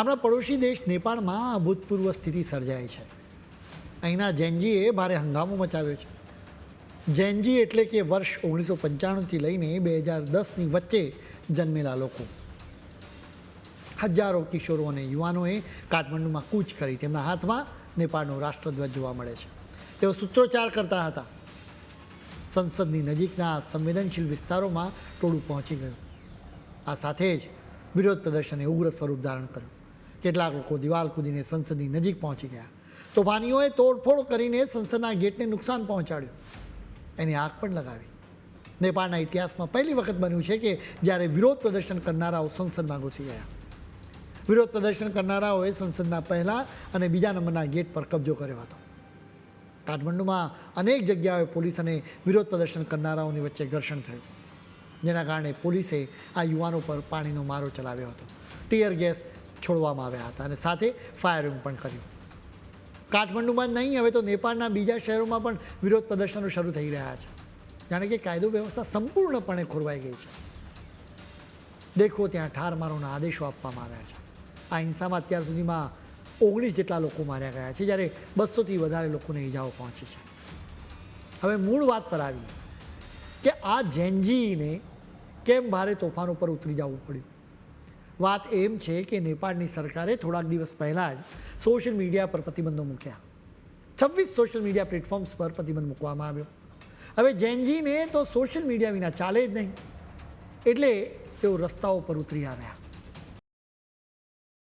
આપણા પડોશી દેશ નેપાળમાં અભૂતપૂર્વ સ્થિતિ સર્જાય છે. અહીંના જૈનજીએ ભારે હંગામો મચાવ્યો છે. જૈનજી એટલે કે વર્ષ ઓગણીસો પંચાણુંથી લઈને બે હજાર દસની વચ્ચે જન્મેલા લોકો. હજારો કિશોરો અને યુવાનોએ કાઠમંડુમાં કૂચ કરી તેમના હાથમાં નેપાળનો રાષ્ટ્રધ્વજ જોવા મળે છે. તેઓ સૂત્રોચ્ચાર કરતા હતા. સંસદની નજીકના સંવેદનશીલ વિસ્તારોમાં ટોળું પહોંચી ગયું. આ સાથે જ વિરોધ પ્રદર્શને ઉગ્ર સ્વરૂપ ધારણ કર્યું. કેટલાક લોકો દિવાલ કૂદીને સંસદની નજીક પહોંચી ગયા. તોફાનીઓએ તોડફોડ કરીને સંસદના ગેટને નુકસાન પહોંચાડ્યું. એની આગ પણ લગાવી. નેપાળના ઇતિહાસમાં પહેલી વખત બન્યું છે કે જ્યારે વિરોધ પ્રદર્શન કરનારાઓ સંસદમાં ઘૂસી ગયા. વિરોધ પ્રદર્શન કરનારાઓએ સંસદના પહેલા અને બીજા નંબરના ગેટ પર કબજો કર્યો હતો. કાઠમંડુમાં અનેક જગ્યાઓએ પોલીસ અને વિરોધ પ્રદર્શન કરનારાઓની વચ્ચે ઘર્ષણ થયું. જેના કારણે પોલીસે આ યુવાનો પર પાણીનો મારો ચલાવ્યો હતો. ટીયર ગેસ છોડવામાં આવ્યા હતા અને સાથે ફાયરિંગ પણ કર્યું. કાઠમંડુમાં જ નહીં, હવે તો નેપાળના બીજા શહેરોમાં પણ વિરોધ પ્રદર્શનો શરૂ થઈ રહ્યા છે. જાણે કે કાયદો વ્યવસ્થા સંપૂર્ણપણે ખોરવાઈ ગઈ છે. દેખો ત્યાં ઠાર મારોના આદેશો આપવામાં આવ્યા છે. આ હિંસામાં અત્યાર સુધીમાં ઓગણીસ જેટલા લોકો માર્યા ગયા છે, જ્યારે બસોથી વધારે લોકોને ઈજાઓ પહોંચી છે. હવે મૂળ વાત પર આવીએ કે આ જૈનજીને કેમ ભારે તોફાન ઉપર ઉતરી જવું પડ્યું? વાત એમ છે કે નેપાળની સરકારે થોડાક દિવસ પહેલાં જ સોશિયલ મીડિયા પર પ્રતિબંધો મૂક્યા. છવ્વીસ સોશિયલ મીડિયા પ્લેટફોર્મ્સ પર પ્રતિબંધ મૂકવામાં આવ્યો. હવે જૈનજીને તો સોશિયલ મીડિયા વિના ચાલે જ નહીં. એટલે તેઓ રસ્તાઓ પર ઉતરી આવ્યા.